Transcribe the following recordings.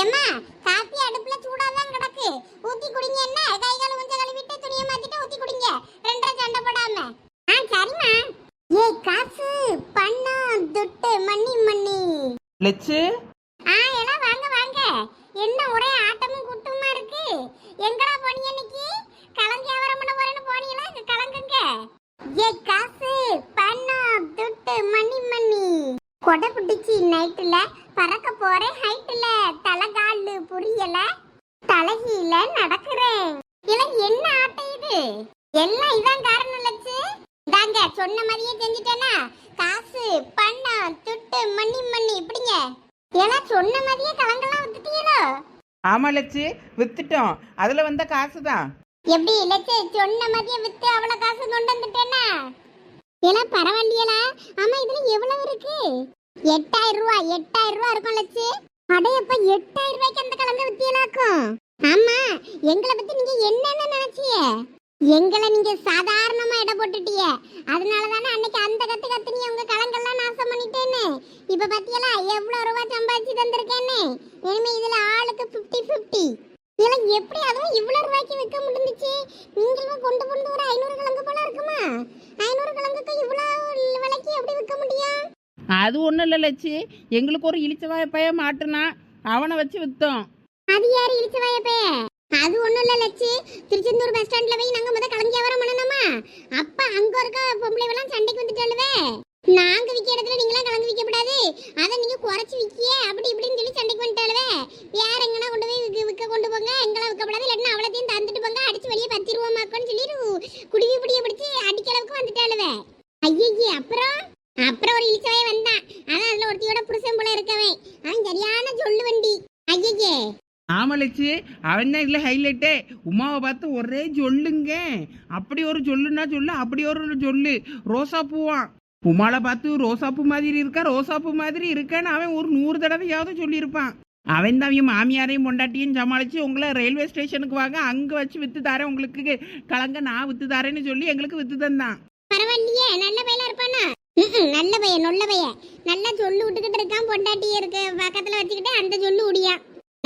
ஏம்மா காப்பி அடுப்புல சூடாதான் கிடக்கு. ஊத்தி குடிங்க என்ன? கை கால் கொஞ்ச கழுவிட்டு துணியை மாத்திட்டு ஊத்தி குடிங்க. ரெண்டரை சண்டை போடாம. ஆ சரிம்மா. ஏய் காசு பணம் துட்டு மண்ணி மண்ணி லெச்சு. ஆ எல்லாம் வாங்க வாங்க. என்ன ஒரே ஆட்டமும் கூட்டமா இருக்கு? எங்கடா போனீங்க இன்னைக்கு? கலந்து வியாபாரம் பண்ண போறேன்னு போனீங்களா? கலங்குங்க. ஏ காசு பணம் துட்டு மணி மணி கொடை பிடிச்சி நைட்டுல பறக்க போறேன் ஹைட்டுல தலகாலு புரியல. தலகீழ நடக்கிறேன். இல்ல என்ன ஆட்டம் இது? எல்லாம் இதான் காரணம் லட்சு. தாங்க சொன்ன மாதிரியே செஞ்சுட்டேனா? காசு பணம் துட்டு மணி மணி இப்படிங்க. ஏன்னா சொன்ன மாதிரியே கலங்கெல்லாம் வித்துட்டீங்களோ? ஆமா லெச்சு வித்துட்டோம். அதுல வந்த காசு தான் எப்படி இல்லச்சு சொன்ன மாதிரியே வித்து அவ்வளவு காசு கொண்டு வந்துட்டேனா? எல்லாம் பரவாயில்லையலா ஆமா இதுல எவ்வளவு இருக்கு? எட்டாயிரம் ரூபாய் எட்டாயிரம் ரூபாய் இருக்கும் லட்சு. அடையப்ப எட்டாயிரம் ரூபாய்க்கு அந்த கிழங்கு வித்தியலாக்கும் ஆமா எங்களை பத்தி நீங்க என்னென்ன நினைச்சிய? எங்களை நீங்க சாதாரணமா இட போட்டுட்டிய. அதனால தானே அன்னைக்கு அந்த கத்து கத்து நீ உங்க கலங்கள்லாம் நாசம் பண்ணிட்டேன்னு. இப்ப பாத்தியலா எவ்வளவு ரூபாய் சம்பாதிச்சு தந்திருக்கேன்னு. இனிமே இதுல ஆளுக்கு 50 50 இதெல்லாம் எப்படி அதுவும் இவ்வளவு ரூபாய்க்கு விற்க முடிஞ்சிச்சு? நீங்களும் கொண்டு கொண்டு ஒரு ஐநூறு கிழங்கு போல இருக்குமா? ஐநூறு கிழங்குக்கு இவ்வளவு விலைக்கு எப்படி விற்க முடியும்? அது ஒன்றும் இல்லை லட்சி. எங்களுக்கு ஒரு இழிச்சவாய பைய மாட்டுனா அவனை வச்சு விற்றோம் அது யாரு இழிச்சவாய வாயப்பே அது ஒண்ணும் இல்ல லட்சி. திருச்செந்தூர் பஸ் ஸ்டாண்ட்ல போய் நாங்க முத கலந்து வியாபாரம் பண்ணணுமா? அப்ப அங்க இருக்க பொம்பளை எல்லாம் சண்டைக்கு வந்துட்டாலுவே நாங்க விக்க இடத்துல நீங்களாம் கலந்து விற்கக்கூடாது அதை நீங்க குறைச்சு விக்கிய அப்படி இப்படின்னு சொல்லி சண்டைக்கு வந்துட்டாலுவே வேற எங்கனா கொண்டு போய் விக்க கொண்டு போங்க. எங்களை விற்க கூடாது. இல்லைன்னா அவ்வளோத்தையும் தந்துட்டு போங்க. அடிச்சு வெளியே பத்து ரூபா சொல்லி குடிவி பிடிய பிடிச்சி அடிக்க அளவுக்கு வந்துட்டாலுவே ஐயே அப்புறம்? அப்புறம் ஒரு இழிச்சவாய வந்தான். அதான் அதுல ஒருத்தியோட புருஷன் போல இருக்கவே அவன் சரியான சொல்லு வண்டி. ஐயே ஆமா லெச்சு அவன் தான் இதில் ஹைலைட்டே உமாவை பார்த்து ஒரே சொல்லுங்க அப்படி ஒரு சொல்லுன்னா சொல்லு அப்படி ஒரு சொல்லு ரோசா பூவான் உமாவை பார்த்து ரோசாப்பூ மாதிரி இருக்கா? ரோசாப்பூ மாதிரி இருக்கான்னு அவன் ஒரு நூறு தடவையாவது சொல்லியிருப்பான். அவன் தான் அவன் மாமியாரையும் பொண்டாட்டியும் சமாளித்து உங்களை ரயில்வே ஸ்டேஷனுக்கு வாங்க அங்கே வச்சு விற்று தரேன். உங்களுக்கு கலங்க நான் விற்று தரேன்னு சொல்லி எங்களுக்கு விற்று தந்தான். பரவாயில்லையே. நல்ல பையனா இருப்பானா? நல்ல பையன் நல்ல பையன். நல்லா சொல்லு விட்டுக்கிட்டு இருக்கான் பொண்டாட்டி இருக்கு. பக்கத்துல வச்சுக்கிட்டு அந்த சொல்லு உடியா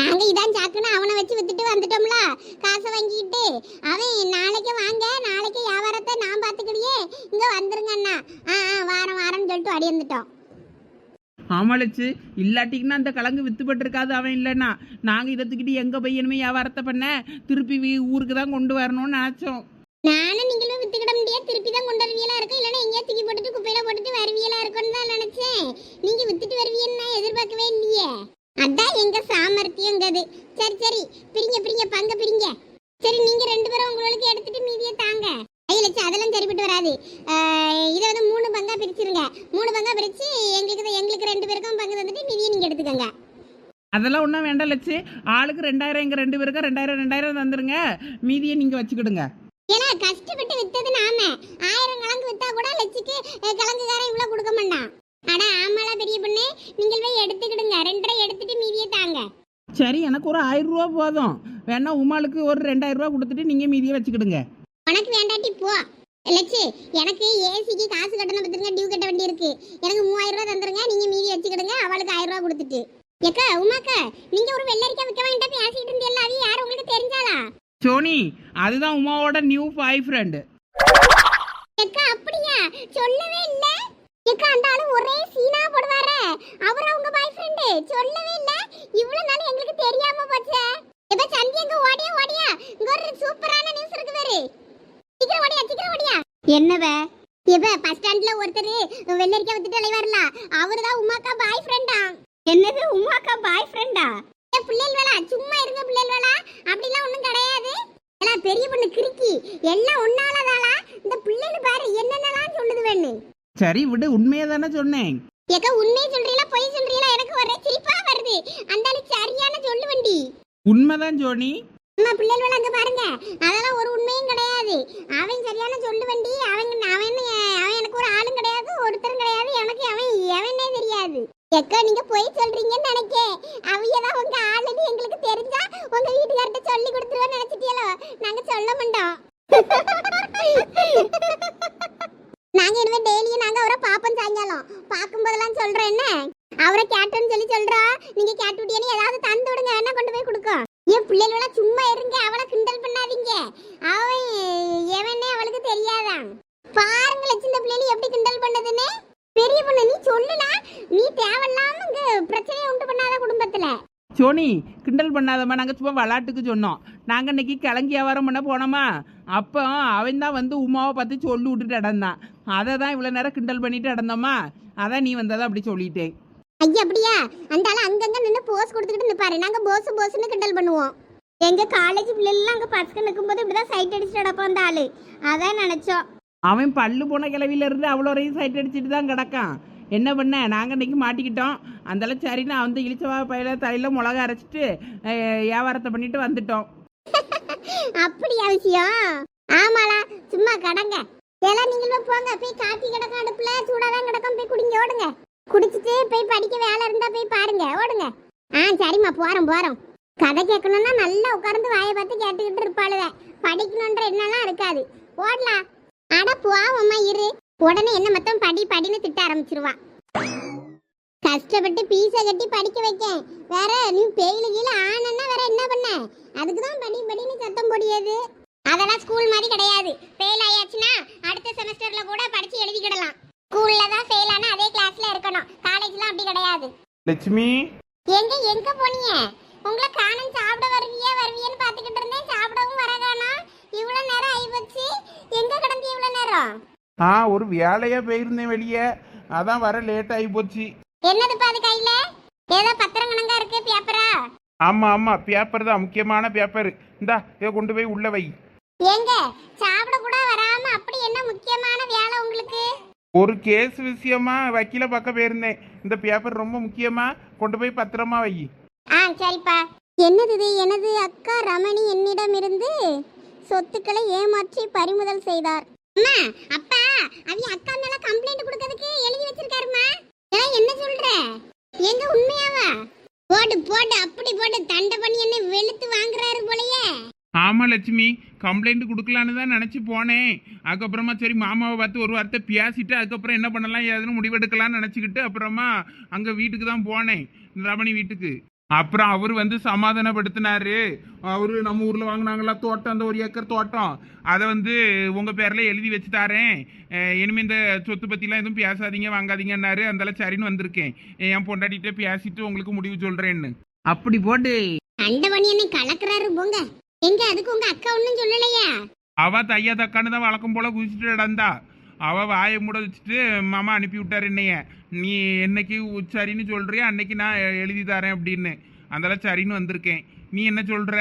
நாங்க இதான் சாக்குன்னு அவனை வச்சு வித்துட்டு வந்துட்டோம்ல. காசை வாங்கிட்டு அவன் நாளைக்கு வாங்க நாளைக்கு வியாபாரத்தை நான் பாத்துக்கிடியே இங்க வந்துருங்க அண்ணா. ஆ ஆ வாரம் வாரம்னு சொல்லிட்டு அடி வந்துட்டோம். ஆமாலச்சு இல்லாட்டிக்குன்னா அந்த கலங்கு வித்துப்பட்டிருக்காது அவன் இல்லைன்னா. நாங்கள் இதை தூக்கிட்டு எங்கே பையனுமே வியாபாரத்தை பண்ண? திருப்பி ஊருக்கு தான் கொண்டு வரணும்னு நினச்சோம். நானும் நீங்களும் வித்துக்கிட முடியாது. திருப்பி தான் கொண்டு வருவியலா இருக்கும் இல்லைன்னா எங்கேயா தூக்கி போட்டுட்டு குப்பையில போட்டுட்டு வருவியலா இருக்கும்னு தான் நினைச்சேன் நீங்க வித்துட்டு வருவீன்னு நான் எதிர்பார்க்கவே இல்லையே அதான் எங்க சாமர்த்தியங்கிறது சரி சரி பிரிங்க பிரிங்க பங்க பிரிங்க சரி நீங்க ரெண்டு பேரும் உங்களுக்கு எடுத்துட்டு மீதியை தாங்க ஐலட்சம் அதெல்லாம் சரிப்பட்டு வராது ஆஹ் இதை வந்து மூணு பங்கா பிரிச்சிருங்க மூணு பங்கா பிரிச்சு எங்களுக்கு தான்- எங்களுக்கு ரெண்டு பேருக்கும் பங்கு தந்துட்டு மீதியை நீங்க எடுத்துக்கோங்க அதெல்லாம் ஒன்றும் வேண்டாம் லட்சு. ஆளுக்கு ரெண்டாயிரம் எங்கள் ரெண்டு பேருக்கும் ரெண்டாயிரம் ரெண்டாயிரம் தந்துருங்க. மீதியை நீங்கள் வச்சுக்கிடுங்க. ஏன்னா கஷ்டப்பட்டு வித்தது நாம. ஆயிரம் கிழங்கு வித்தா கூட லட்சுக்கு அஹ், கிழங்குகாரன் இவ்வளவு கொடுக்க மாட்டான். அட ஆமாலா பெரிய பொண்ணு. நீங்கள் போய் எடுத்துக்கிடுங்க. ரெண்டரை எடுத்துட்டு மீதியை தாங்க. சரி எனக்கு ஒரு ஆயிரம் ரூபா போதும். வேணா உமாளுக்கு ஒரு ரெண்டாயிரம் ரூபா கொடுத்துட்டு நீங்கள் மீதியை வச்சுக்கிடுங்க. உனக்கு வேண்டாட்டி போ. லட்சு எனக்கு ஏசிக்கு காசு கட்டணம் பத்திருங்க டியூ கட்ட வேண்டி இருக்கு எனக்கு மூவாயிரம் ரூபாய் தந்துருங்க. நீங்க மீதி வச்சுக்கிடுங்க. அவளுக்கு ஆயிரம் ரூபாய் கொடுத்துட்டு. ஏக்கா உமாக்கா நீங்க ஒரு வெள்ளரிக்கா விற்க வேண்டாம் பேசிட்டு இருந்தீல்ல அது யாரும் உங்களுக்கு தெரிஞ்சாளா? சோனி அதுதான் உமாவோட நியூ பாய் ஃப்ரெண்டு ஏக்கா அப்படியா? சொல்லவே இல்ல. ஏக்கா அந்த ஆளு ஒரே சீனா போடுவாரே. அவர் அவங்க பாய் ஃப்ரெண்டு சொல்லவே இல்ல. இவ்வளவு நாள் எங்களுக்கு தெரியாம போச்சே. இப்ப சந்தி எங்க ஓடியா ஓடியா? இங்க ஒரு சூப்பரான நியூஸ் இருக்கு பாரு. சீக்கிரம் ஓடியா சீக்கிரம் ஓடியா. என்னவே? இப்ப பஸ் ஸ்டாண்ட்ல ஒருத்தர் வெள்ளரிக்கா வித்துட்டு அலைவார்ல. அவர்தான் உமாக்கா பாய் ஃப்ரெண்டா என்னது உமாக்கா பாய் ஃப்ரெண்டா பிள்ளைகள் வேளா சும்மா இருங்க பிள்ளைகள் வேளா அப்படிலாம் ஒண்ணும் கிடையாது. எல்லாம் பெரிய பொண்ணு கிறுக்கி. எல்லாம் ஒன்னாலதாளா இந்த பிள்ளைகள் பாரு என்னென்னலாம் சொல்லுது வேணு. சரி விடு உண்மையை தானே சொன்னேன். ஏக்கா உண்மையை சொல்றீங்களா பொய் சொல்றீங்களா? எனக்கு ஒரே சிரிப்பா வருது. அந்த ஆளு சரியான சொல்லு வண்டி. உண்மைதான் ஜோனி. அம்மா பிள்ளைகள் அங்க பாருங்க. அதெல்லாம் ஒரு உண்மையும் கிடையாது. அவன் சரியான சொல்லு வண்டி அவன் அவன் அவன் எனக்கு ஒரு ஆளும் கிடையாது ஒருத்தரும் கிடையாது எனக்கு அவன் எவனே தெரியாது எக்கா நீங்க போய் சொல்றீங்கன்னு நினைக்கேன். அவையெல்லாம் உங்க ஆளுன்னு எங்களுக்கு தெரிஞ்சா உங்க வீட்டுக்கார்ட்ட சொல்லி கொடுத்துருவோம்னு நினைச்சிட்டியலோ? நாங்க சொல்ல மாட்டோம். நாங்க இனிமே டெய்லியும் நாங்க அவரை பாப்போம் சாயங்காலம். பார்க்கும்போதெல்லாம் சொல்றேன் என்ன? அவரை கேட்டுன்னு சொல்லி சொல்றா? நீங்க கேட்டு ஏதாவது தந்து விடுங்க. வேணா கொண்டு போய் கொடுக்கும்? என் பிள்ளைகள சும்மா இருங்க. அவளை கிண்டல் பண்ணாதீங்க. அவன் எவனே அவளுக்கு தெரியாதான். பாருங்களேன் சின்ன இந்த எப்படி கிண்டல் பண்ணதுன்னு. பெரிய பொண்ணு நீ சொல்லுனா நீ தேவையில்லாம இங்க பிரச்சனையை உண்டு பண்ணாத குடும்பத்துல. சோனி கிண்டல் பண்ணாதம்மா. நாங்கள் சும்மா விளாட்டுக்கு சொன்னோம். நாங்கள் இன்னைக்கு கிளங்கி வியாபாரம் பண்ண போனோமா? அப்போ அவன் தான் வந்து உமாவை பார்த்து சொல்லி விட்டுட்டு இடந்தான் அதை தான் இவ்வளோ நேரம் கிண்டல் பண்ணிட்டு இடந்தோமா அதான் நீ வந்ததை அப்படி சொல்லிட்டேன் ஐயா அப்படியா? அந்த ஆளு அங்கங்க நின்று போஸ் கொடுத்துக்கிட்டு நிப்பாரு. நாங்க போஸ் போஸ்னு கிண்டல் பண்ணுவோம். எங்க காலேஜ் பிள்ளைலாம் அங்க பசங்க நிக்கும்போது இப்படிதான் சைட் அடிச்சுட்டு நடப்போம் அந்த ஆளு. அதான் நினைச்சோம். அவன் பல்லு போன கிளவியில இருந்து அவ்வளோ வரையும் சைட் அடிச்சுட்டு தான் கிடக்கான். என்ன பண்ண? நாங்கள் இன்றைக்கி மாட்டிக்கிட்டோம். அந்தளவு சரின்னு அவன் வந்து இழிச்சவா பையில தலையில் மிளகா அரைச்சிட்டு வியாபாரத்தை பண்ணிட்டு வந்துட்டோம். அப்படி அவசியம் ஆமாடா சும்மா கடங்க. எல்லாம் நீங்களும் போங்க. போய் காப்பி கிடக்க அடுப்புல சூடாதான் கிடக்கும். போய் குடிங்க ஓடுங்க. குடிச்சிட்டு போய் படிக்க வேலை இருந்தா போய் பாருங்க ஓடுங்க. ஆ சரிம்மா போறோம் போறோம். கதை கேட்கணும்னா நல்லா உட்கார்ந்து வாயை பார்த்து கேட்டுக்கிட்டு இருப்பாளுவேன் படிக்கணுன்ற என்னெல்லாம் இருக்காது. ஓடலாம் அட போவோம்மா இரு. உடனே என்ன மொத்தம் படி படின்னு திட்ட ஆரம்பிச்சிருவா. கஷ்டப்பட்டு பீஸை கட்டி படிக்க வைக்கேன். வேற நீ பெயில கீழ ஆனன்னா வேற என்ன பண்ண? அதுக்கு தான் படி படின்னு சத்தம் போடியது. அதெல்லாம் ஸ்கூல் மாதிரி கிடையாது. ஃபெயில் ஆயாச்சுன்னா அடுத்த செமஸ்டர்ல கூட படிச்சு எழுதிக்கிடலாம். ஸ்கூல்ல தான் ஃபெயில் ஆனா அதே கிளாஸ்ல இருக்கணும். காலேஜ்லாம் அப்படி கிடையாது. லட்சுமி? எங்க எங்க போனீங்க? உங்களை காணும் சாப்பிட வருவியே வருவியன்னு பாத்துக்கிட்டு இருந்தேன். சாப்பிடவும் வர காணோம் இவ்வளவு நேரம் ஆயிப்போச்சு. எங்க கிடந்து இவ்வளவு நேரம்? ஆ ஒரு வேலையாக போயிருந்தேன் வெளியே. அதான் வர லேட் ஆகி போச்சு என்னதுப்பா அது கையில? ஏதோ பத்திரம் கணங்கா இருக்கு பேப்பரா ஆமாம் ஆமாம் பேப்பர் தான் முக்கியமான பேப்பர் இந்தா இதை கொண்டு போய் உள்ள வை. எங்க? சாப்பிட கூட வராம அப்படி என்ன முக்கியமான வேலை உங்களுக்கு? ஒரு கேஸ் விஷயமா வக்கீல பார்க்க போயிருந்தேன். இந்த பேப்பர் ரொம்ப முக்கியமா? கொண்டு போய் பத்திரமா வை. ஆ சரிப்பா. என்னது இது? எனது அக்கா ரமணி என்னிடமிருந்து சொத்துக்களை ஏமாற்றி பறிமுதல் செய்தார். அம்மா அப்பா அவி அக்கா மேல கம்ப்ளைண்ட் கொடுக்கிறதுக்கு எழுதி வச்சிருக்காருமா? இதெல்லாம் என்ன சொல்ற? எங்க உண்மையாவா? போடு போடு அப்படி போடு. தண்டை பண்ணி என்ன வெளுத்து வாங்குறாரு போலயே. ஆமா லட்சுமி. கம்ப்ளைண்ட் கொடுக்கலான்னு தான் நினச்சி போனேன். அதுக்கப்புறமா சரி மாமாவை பார்த்து ஒரு வார்த்தை பேசிட்டு அதுக்கப்புறம் என்ன பண்ணலாம் ஏதுன்னு முடிவெடுக்கலாம்னு நினச்சிக்கிட்டு அப்புறமா அங்கே வீட்டுக்கு தான் போனேன். ரமணி வீட்டுக்கு. அப்புறம் அவர் வந்து சமாதானப்படுத்தினாரு. அவரு நம்ம ஊரில் வாங்கினாங்களா தோட்டம் அந்த ஒரு ஏக்கர் தோட்டம். அதை வந்து உங்கள் பேரில் எழுதி வச்சு தாரேன். அஹ் இனிமே இந்த சொத்து பற்றிலாம் எதுவும் பேசாதீங்க வாங்காதீங்கன்னாரு. அந்தால சரின்னு வந்திருக்கேன். என் பொண்டாட்டிகிட்டே பேசிட்டு உங்களுக்கு முடிவு சொல்கிறேன்னு அப்படி போட்டு. பண்ணி என்ன கலக்குறாரு போங்க. எங்க? அதுக்கு உங்க அக்கா ஒன்னும் சொல்லலையா. அவ தையா தக்கான்னு தான் வழக்கம் போல குதிச்சுட்டு நடந்தா. அவள் வாயை மூட வச்சுட்டு மாமா அனுப்பி விட்டார் என்னைய. நீ என்னைக்கு சரின்னு சொல்கிறியா அன்னைக்கு நான் எழுதி தரேன் அப்படின்னு. அதெல்லாம் சரின்னு வந்திருக்கேன். நீ என்ன சொல்கிற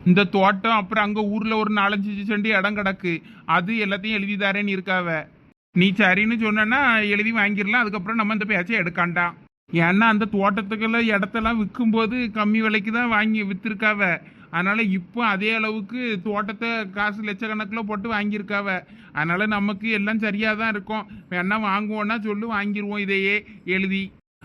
இந்த தோட்டம் அப்புறம் அங்கே ஊரில் ஒரு நாலஞ்சு செண்டு இடம் கிடக்கு. அது எல்லாத்தையும் எழுதி தரேன்னு இருக்காவ நீ சரின்னு சொன்னா எழுதி வாங்கிடலாம். அதுக்கப்புறம் நம்ம இந்த பேச்சை எடுக்காண்டாம் ஏன்னா அந்த தோட்டத்துக்கெல்லாம் இடத்தெல்லாம் விற்கும்போது கம்மி விலைக்கு தான் வாங்கி விற்றுருக்காவ அதனால இப்போ அதே அளவுக்கு தோட்டத்தை காசு லட்சக்கணக்கில் போட்டு வாங்கியிருக்காவ. அதனால நமக்கு எல்லாம் சரியாக தான் இருக்கும். வேணா வாங்குவோன்னா சொல்லி வாங்கிடுவோம் இதையே எழுதி.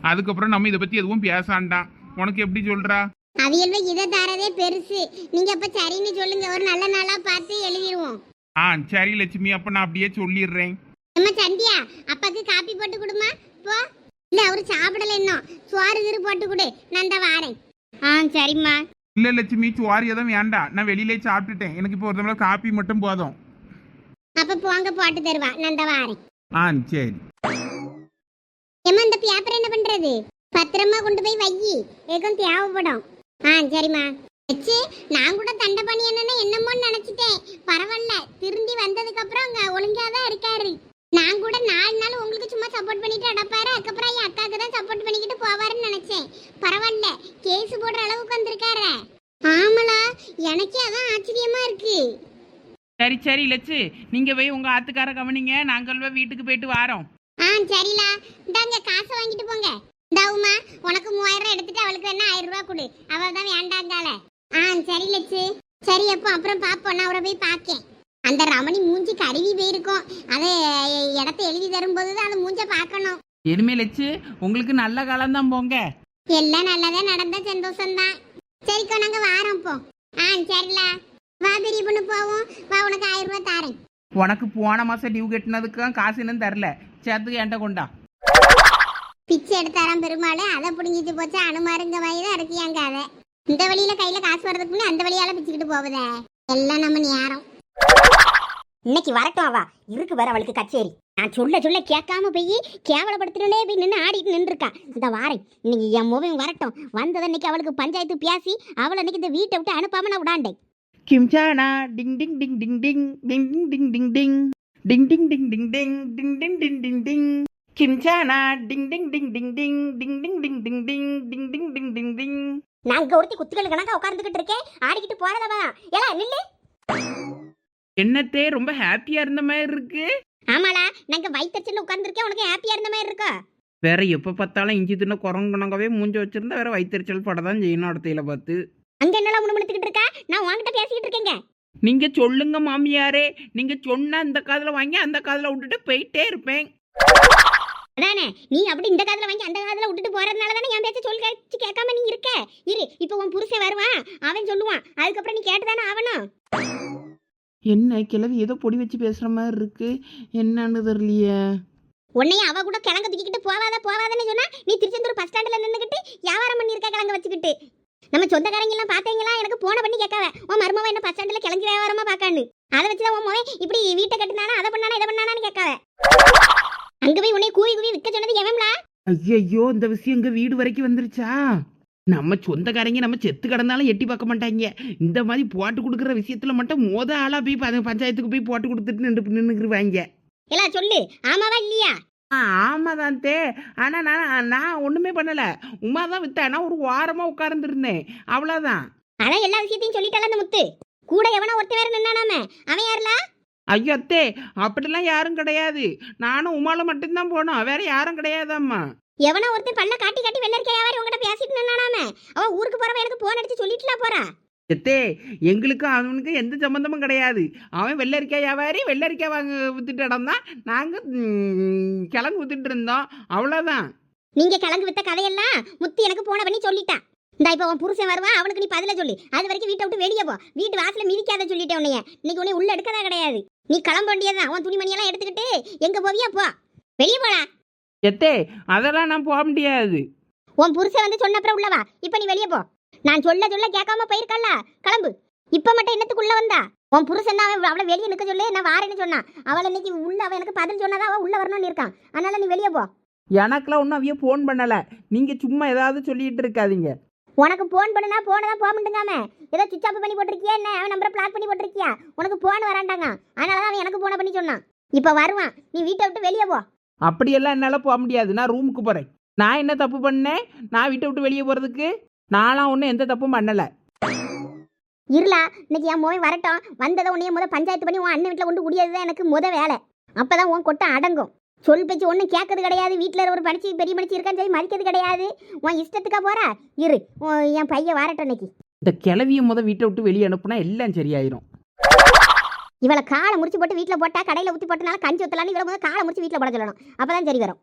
அதுக்கப்புறம் நம்ம இதை பற்றி எதுவும் பேசாண்டாம் உனக்கு எப்படி சொல்றா? அவியல்வ இதை தரதே பெருசு. நீங்க அப்ப சரின்னு சொல்லுங்க. ஒரு நல்ல நாளா பார்த்து எழுதிருவோம். ஆ சரி லட்சுமி அப்போ நான் அப்படியே சொல்லிடுறேன். அம்மா சந்தியா அப்பாக்கு காப்பி போட்டு கொடுமா. போ. இல்ல அவரு சாப்பிடல இன்னும். சோறு கிரு போட்டு கொடு. நான் தான் வாரேன். ஆ சரிம்மா. இல்லை லட்சுமி சுவாரி எதுவும் வேண்டாம் நான் வெளியிலே சாப்பிட்டுட்டேன். எனக்கு இப்போ ஒரு தடவை காப்பி மட்டும் போதும். அப்ப போங்க போட்டு தருவா. நான் தான் வாரேன். ஆ சரி. ஏம்மா இந்த பேப்பர் என்ன பண்றது? பத்திரமா கொண்டு போய் வை. எதுக்கும் தேவைப்படும். ஆ சரிம்மா. வச்சு நான் கூட தண்டை பண்ணி என்னன்னா என்னமோன்னு நினைச்சிட்டேன். பரவாயில்ல. திரும்பி வந்ததுக்கு அப்புறம் அங்க ஒழுங்கா தான் இருக்காரு. நான் கூட நாலு நாள் உங்களுக்கு சும்மா சப்போர்ட் பண்ணிட்டு அடப்பாரு. அதுக்கப்புறம் என் அக்காவுக்கு தான் சப்போர்ட் பண்ணிக்கிட்டு போவாருன்னு நினைச்சேன் பரவாயில்ல கேஸ் போடுற அளவுக்கு வந்திருக்காரு ஆமலா எனக்கே அதான் ஆச்சரியமா இருக்கு. சரி சரி லட்சு நீங்க போய் உங்க ஆத்துக்கார கவனிங்க. நாங்கள் வீட்டுக்கு போயிட்டு வாரோம். ஆ சரிலா. இந்தாங்க காசை வாங்கிட்டு போங்க. இந்தாவுமா உனக்கு மூவாயிரம் எடுத்துட்டு அவளுக்கு வேணா ஆயிரம் ரூபாய் கொடு. அவள் தான் வேண்டாங்கால ஆ சரி லட்சு சரி அப்போ அப்புறம் பாப்போம். நான் அவரை போய் பார்க்கேன் அந்த ரமணி மூஞ்சி கருவி போயிருக்கும். அதை இடத்த எழுதி தரும்போது தான் அந்த மூஞ்ச பார்க்கணும். இனிமே லட்சு உங்களுக்கு நல்ல காலம்தான் போங்க. எல்லாம் நல்லதா நடந்த சந்தோஷம்தான். சரிக்கோ நாங்க வாரோம் போ. ஆ சரிலா. வா பெரிய பொண்ணு போவோம். வா உனக்கு ஆயிரம் ரூபாய் தாரேன். உனக்கு போன மாசம் டியூ கட்டினதுக்கும் காசு இன்னும் தரல. சேர்த்துக்கு என்கிட்ட கொண்டா. பிச்சை எடுத்தாராம் பெருமாள் அதை பிடிங்கிட்டு போச்சு. அனுமாருங்க வாய் தான் இருக்கு என் கதை. இந்த வழியில கையில காசு வர்றதுக்கு முன்னே அந்த வழியால பிச்சுக்கிட்டு போகுதே. எல்லாம் நம்ம நேரம். இன்னைக்கு வரட்டும் அவா இருக்கு வேற அவளுக்கு கச்சேரி நான் சொல்ல சொல்ல கேட்காம போய் கேவலப்படுத்தினே போய் நின்று ஆடிட்டு நின்றுருக்கா இந்த வாரேன் இன்னைக்கு என் முகம் வரட்டும் வந்தது இன்னைக்கு அவளுக்கு பஞ்சாயத்து பேசி அவளை இன்னைக்கு இந்த வீட்டை விட்டு அனுப்பாம நான் விடாண்டேன் கிம்சானா டிங் டிங் டிங் டிங் டிங் டிங் டிங் டிங் டிங் டிங் டிங் டிங் டிங் டிங் டிங் டிங் டிங் டிங் டிங் கிம்சானா டிங் டிங் டிங் டிங் டிங் டிங் டிங் டிங் டிங் டிங் டிங் டிங் டிங் டிங் டிங் நான் இங்க ஒருத்தி குத்துக்கள் கணக்கா உட்கார்ந்துகிட்டு இருக்கேன் ஆடிக்கிட்டு போறதவா ஏலா நில்லு என்னத்தே ரொம்ப ஹாப்பியா இருந்த மாதிரி இருக்கு. ஆமாடா நாங்க வயிற்றுல உட்கார்ந்துருக்கேன் உனக்கு ஹாப்பியா இருந்த மாதிரி இருக்கா? வேற எப்ப பார்த்தாலும் இஞ்சி தின்ன குரங்குணங்கவே மூஞ்சி வச்சிருந்தா வேற வயிற்றுச்சல் படதான் செய்யணும் அடுத்தையில பார்த்து. அங்க என்னலாம் முணுமுணுத்துக்கிட்டு இருக்கா? நான் உன்கிட்ட பேசிக்கிட்டு இருக்கேங்க. நீங்க சொல்லுங்க மாமியாரே. நீங்க சொன்ன அந்த காதுல வாங்கி அந்த காதுல விட்டுட்டு போயிட்டே இருப்பேன். அதானே நீ அப்படி இந்த காதுல வாங்கி அந்த காதுல விட்டுட்டு போறதுனால தானே என் பேச்ச சொல் கேச்சு கேட்காம நீ இருக்க? இரு இப்போ உன் புருஷன் வருவான். அவன் சொல்லுவான். அதுக்கப்புறம் நீ கேட்டுதானே ஆகணும்? என்ன கிழவி ஏதோ பொடி வச்சு பேசுற மாதிரி இருக்கு. என்னன்னு தெரியலையே. உன்னையும் அவ கூட கிழங்கு தூக்கிக்கிட்டு போவாத போவாதன்னு சொன்னா நீ திருச்செந்தூர் பஸ் ஸ்டாண்ட்ல நின்னுக்கிட்டு வியாபாரம் பண்ணியிருக்க கிழங்கு வச்சுக்கிட்டு. நம்ம சொந்தக்காரங்க எல்லாம் பாத்தீங்களா? எனக்கு போன பண்ணி கேட்காவ உன் மருமவன் என்ன பஸ் ஸ்டாண்ட்ல கிழங்கு வியாபாரமா பாக்கான்னு. அதை வச்சுதான் உன் மகன் இப்படி வீட்டை கட்டினானா அதை பண்ணானா இதை பண்ணானான்னு கேட்காவ அங்க போய் உன்னை கூவி கூவி விற்க சொன்னது எவன்லா ஐயையோ இந்த விஷயம் எங்க வீடு வரைக்கும் வந்துருச்சா? நம்ம சொந்தக்காரங்க நம்ம செத்து கிடந்தாலும் எட்டி பார்க்க மாட்டாங்க இந்த மாதிரி போட்டு கொடுக்குற விஷயத்துல மட்டும் மொத ஆளா போய் பஞ்சாயத்துக்கு போய் போட்டு கொடுத்துட்டு நின்று நின்றுக்குருவாங்க எல்லாம் சொல்லு. ஆமாவா இல்லையா? ஆ ஆமாதான் தே. ஆனா நான் நான் ஒண்ணுமே பண்ணல. உமா தான் வித்தேன் நான் ஒரு வாரமா உட்கார்ந்துருந்தேன். அவ்வளவுதான். அதான் எல்லா விஷயத்தையும் சொல்லிட்டால அந்த முத்து? கூட எவனா ஒருத்த வேற நின்னானாம அவன் யாருல? ஐயோ அத்தே. அப்படிலாம் யாரும் கிடையாது. நானும் உமால மட்டும்தான் போனோம். வேற யாரும் கிடையாதாம்மா. எவனா ஒருத்தன் பல்ல காட்டி காட்டி வெள்ள இருக்க வியாபாரி உங்ககிட்ட பேசிட்டு நின்னானாம அவன்? ஊருக்கு போறவன் எனக்கு போன் அடிச்சு சொல்லிட்டுலாம் போறா? எத்தே எங்களுக்கும் அவனுக்கும் எந்த சம்மந்தமும் கிடையாது. அவன் வெள்ளரிக்காய் வியாபாரி வெள்ளரிக்காய் வாங்க வித்துட்டு இடம்தான் நாங்கள் கிழங்கு வித்துட்டு இருந்தோம். அவ்வளோதான் நீங்க கிழங்கு வித்த கதையெல்லாம் முத்து எனக்கு போன பண்ணி சொல்லிட்டான் இந்த இப்ப உன் புருஷன் வருவான் அவனுக்கு நீ பதில சொல்லு. அது வரைக்கும் வீட்டை விட்டு வெளியே போ. வீட்டு வாசல மிதிக்காத சொல்லிட்டேன் உன்னைய. இன்னைக்கு உன்னை உள்ள எடுக்கதா கிடையாது. நீ கிளம்ப வேண்டியதுதான். உன் துணிமணியெல்லாம் எடுத்துக்கிட்டு எங்க போவியா போ. வெளியே போடா. எத்தே அதெல்லாம் நான் போக முடியாது. உன் புருஷன் வந்து சொன்ன அப்புறம் உள்ளவா? இப்ப நீ வெளியே போ. நான் சொல்ல சொல்ல கேட்காம போயிருக்கல்ல? கிளம்பு. இப்ப மட்டும் என்னத்துக்குள்ள வந்தா? உன் புருஷன் தான் அவளை வெளியே நிக்க சொல்லு. நான் வாரேன்னு சொன்னான் அவளை இன்னைக்கு உள்ள அவன் எனக்கு பதில் சொன்னதா அவன் உள்ள வரணும்னு இருக்கான். அதனால நீ வெளியே போ. எனக்கெல்லாம் ஒன்றும் அவைய ஃபோன் பண்ணலை. நீங்கள் சும்மா ஏதாவது சொல்லிட்டு இருக்காதீங்க. உனக்கு போன் பண்ணுனா போன தான் போக மாட்டேங்காம ஏதோ சுவிச் ஆஃப் பண்ணி போட்டிருக்கியா என்ன? அவன் நம்பரை பிளாக் பண்ணி போட்டிருக்கியா? உனக்கு போன் வராண்டாங்க. அதனால தான் அவன் எனக்கு போன பண்ணி சொன்னான். இப்போ வருவான். நீ வீட்டை விட்டு வெளியே போ. அப்படியெல்லாம் என்னால் போக முடியாது. நான் ரூமுக்கு போகிறேன் நான் என்ன தப்பு பண்ணேன்? நான் வீட்டை விட்டு வெளியே போகிறதுக்கு நான்லாம் ஒன்றும் எந்த தப்பும் பண்ணலை. இருளா இன்னைக்கு என் மோய் வரட்டும். வந்ததை உன்னைய முத பஞ்சாயத்து பண்ணி உன் அண்ணன் வீட்டில் கொண்டு குடியது தான் எனக்கு முத வேலை. அப்பதான் உன் கொட்டம் அடங்கும். சொல் பேச்சு ஒன்றும் கேட்கறது கிடையாது. வீட்டில் ஒரு படிச்சு பெரிய படிச்சு இருக்கான்னு சொல்லி மதிக்கிறது கிடையாது. உன் இஷ்டத்துக்கா போறா? இரு. என் பையன் வரட்டும் இன்னைக்கு. இந்த கிளவியை முத வீட்டை விட்டு வெளியே அனுப்புனா எல்லாம் சரியாயிரும். இவளை காலை முடிச்சு போட்டு வீட்டில் போட்டா கடையில் ஊற்றி போட்டனால கஞ்சி ஊற்றலான்னு இவளை முதல் காலை முடிச்சு வீட்டில் போட சொல்லணும். அப்பதான் சரி வரும்.